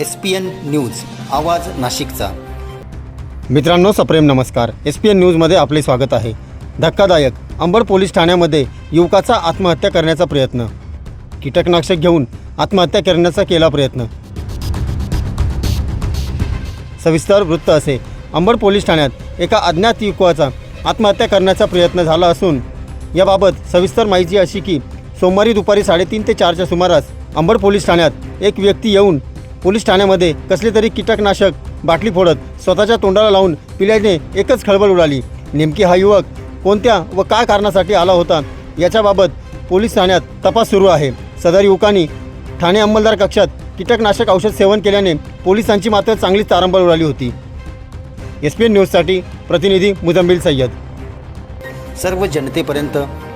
S P N news आवाज नाशिकचा. मित्रांनो सप्रेम नमस्कार. एस पी एन न्यूजमध्ये आपले स्वागत आहे. धक्कादायक अंबड पोलीस ठाण्यामध्ये युवकाचा आत्महत्या करण्याचा प्रयत्न. कीटकनाशक घेऊन आत्महत्या करण्याचा केला प्रयत्न. सविस्तर वृत्त असे. अंबड पोलीस ठाण्यात एका अज्ञात युवकाचा आत्महत्या करण्याचा प्रयत्न झाला असून याबाबत सविस्तर माहिती अशी की सोमवारी दुपारी साडेतीन ते चारच्या सुमारास अंबड पोलीस ठाण्यात एक व्यक्ती येऊन पोलीस ठाण्यामध्ये कसले तरी कीटकनाशक बाटली फोडत स्वतःच्या तोंडाला लावून पिल्याने एकच खळबळ उडाली. नेमकी हा युवक कोणत्या व काय कारणासाठी आला होता? याच्याबाबत पोलीस ठाण्यात तपास सुरू आहे. सदर युवकांनी ठाणे अंमलदार कक्षात कीटकनाशक औषध सेवन केल्याने पोलिसांची मात्र चांगलीच तारंबळ उडाली होती. एस पी एन न्यूजसाठी प्रतिनिधी मुजम्बिल सय्यद. सर्व जनतेपर्यंत